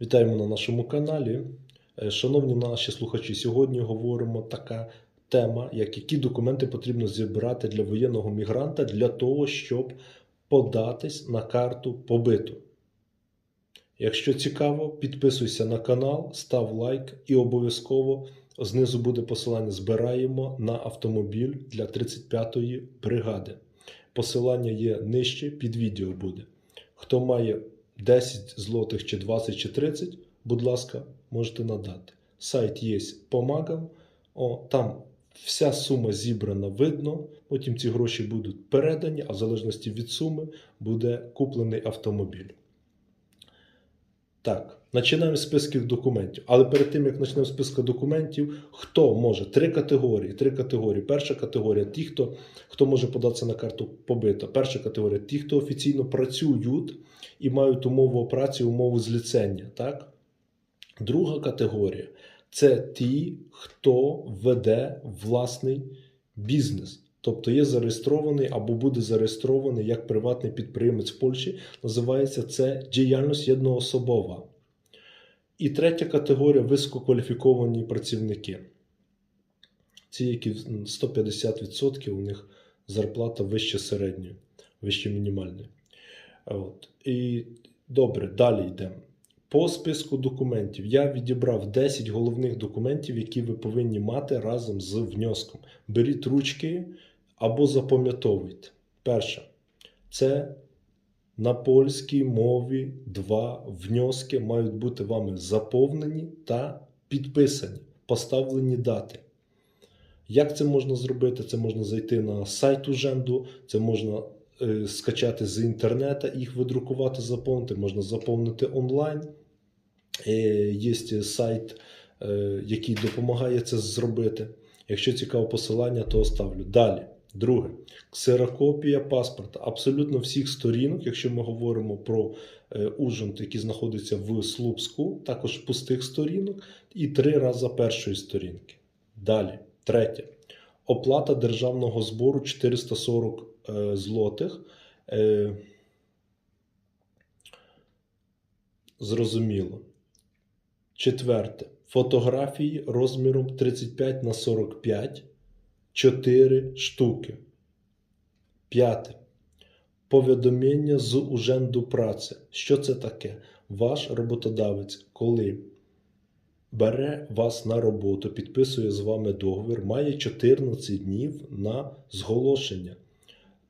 Вітаємо на нашому каналі. Е, Шановні наші слухачі, сьогодні говоримо така тема, як які документи потрібно зібрати для воєнного мігранта для того, щоб податись на карту побиту. Якщо цікаво, підписуйся на канал, став лайк і обов'язково знизу буде посилання. Збираємо на автомобіль для 35-ї бригади. Посилання є нижче, під відео буде. Хто має 10 злотих чи 20 чи 30, будь ласка, можете надати. Сайт є помагам. О, там вся сума зібрана видно. Потім ці гроші будуть передані, а в залежності від суми буде куплений автомобіль. Так, починаємо з списків документів. Але перед тим, як почнемо з списку документів, хто може? Три категорії. Три категорії. Перша категорія ті, хто, хто може податися на карту побита. Перша категорія ті, хто офіційно працюють і мають умову праці, умову зліцення. Так? Друга категорія це ті, хто веде власний бізнес. Тобто є зареєстрований або буде зареєстрований як приватний підприємець в Польщі. Називається це діяльність єдноособова. І третя категорія висококваліфіковані працівники. Ці, які 150% у них зарплата вище середньої, вище мінімальної. От. І добре, далі йдемо. По списку документів я відібрав 10 головних документів, які ви повинні мати разом з внеском. Беріть ручки або запам'ятовуйте. Перше, це на польській мові два внески мають бути вами заповнені та підписані, поставлені дати. Як це можна зробити? Це можна зайти на сайт Уженду, це можна скачати з інтернету, їх видрукувати, заповнити, можна заповнити онлайн. Е, Є сайт, е, який допомагає це зробити. Якщо цікаве посилання, то оставлю. Далі. Друге, ксерокопія паспорта. Абсолютно всіх сторінок, якщо ми говоримо про е, який знаходиться в Слупську, також пустих сторінок, і три рази першої сторінки. Далі, третє. Оплата державного збору 440 е, злотих. Е, зрозуміло. Четверте. Фотографії розміром 35 на 45 4 штуки. П'яте. Повідомлення з уженду праці. Що це таке? Ваш роботодавець, коли бере вас на роботу, підписує з вами договір, має 14 днів на зголошення.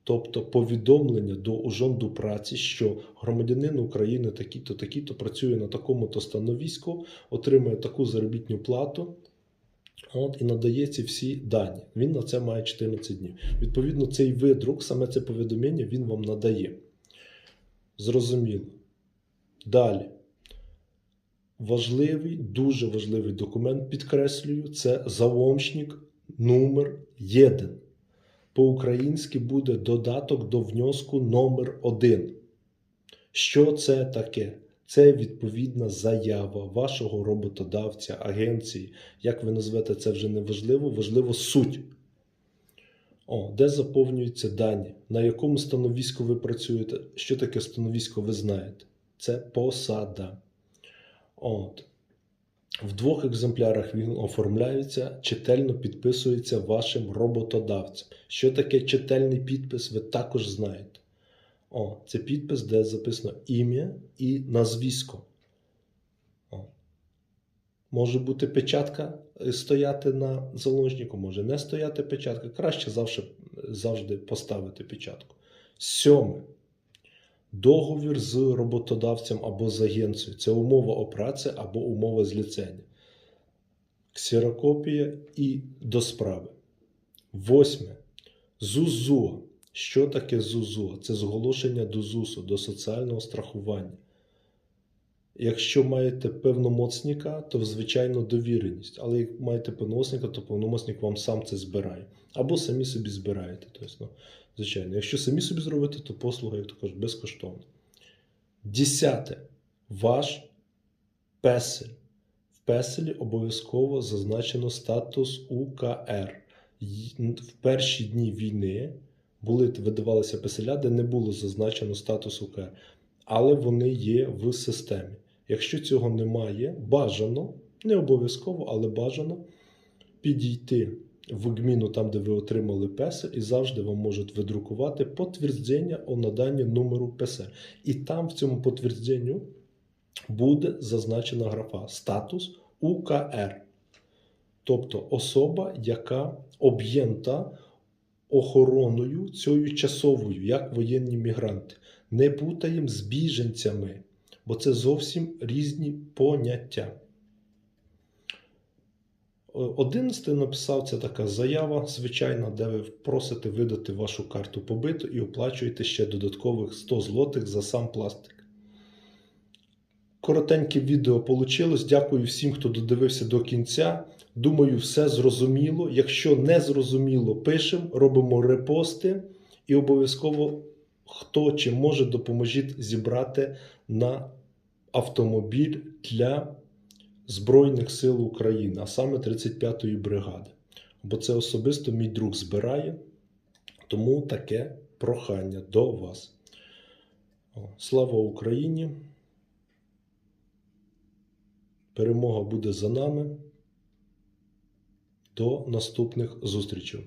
Тобто повідомлення до ужонду праці, що громадянин України такий-то, такий-то працює на такому-то становіську, отримує таку заробітну плату. От, і надає ці всі дані. Він на це має 14 днів. Відповідно, цей видрук, саме це повідомлення, він вам надає. Зрозуміло. Далі. Важливий, дуже важливий документ, підкреслюю, це заломчник номер 1. По-українськи буде додаток до внеску номер 1. Що це таке? Це відповідна заява вашого роботодавця, агенції. Як ви назвете це вже не важливо, важливо суть. О, де заповнюються дані, на якому становіську ви працюєте. Що таке становісько, ви знаєте? Це посада. От. В двох екземплярах він оформляється, чительно підписується вашим роботодавцем. Що таке чительний підпис, ви також знаєте. О, це підпис, де записано ім'я і назвісько. Може бути печатка е, стояти на заложнику, може не стояти печатка. Краще завжди, завжди поставити печатку. Сьоме. Договір з роботодавцем або з агенцією. Це умова о або умова зліцення. Ксерокопія і до справи. Восьме. ЗУЗУ. Що таке ЗУЗУ? Це зголошення до ЗУСу, до соціального страхування. Якщо маєте повномоцника, то звичайно довіреність. Але як маєте повномоцника, то повномоцник вам сам це збирає. Або самі собі збираєте. Тобто, ну, звичайно, якщо самі собі зробите, то послуга, як то кажуть, безкоштовна. Десяте. Ваш песель. В песелі обов'язково зазначено статус УКР. В перші дні війни були видавалися песеля, де не було зазначено статус УКР, але вони є в системі. Якщо цього немає, бажано, не обов'язково, але бажано підійти в гміну, там, де ви отримали ПЕСЕЛ, і завжди вам можуть видрукувати підтвердження о наданні номеру ПЕСЕЛ. І там в цьому підтвердженню буде зазначена графа статус УКР. Тобто особа, яка об'єнта охороною цією часовою, як воєнні мігранти. Не путаємо з біженцями, бо це зовсім різні поняття. О- 11 написав це така заява, звичайна, де ви просите видати вашу карту побиту і оплачуєте ще додаткових 100 злотих за сам пластик. Коротеньке відео вийшло. Дякую всім, хто додивився до кінця. Думаю, все зрозуміло. Якщо не зрозуміло, пишемо, робимо репости і обов'язково хто чи може допоможіть зібрати на автомобіль для Збройних сил України, а саме 35-ї бригади. Бо це особисто мій друг збирає, тому таке прохання до вас. Слава Україні! Перемога буде за нами. До наступних зустрічей.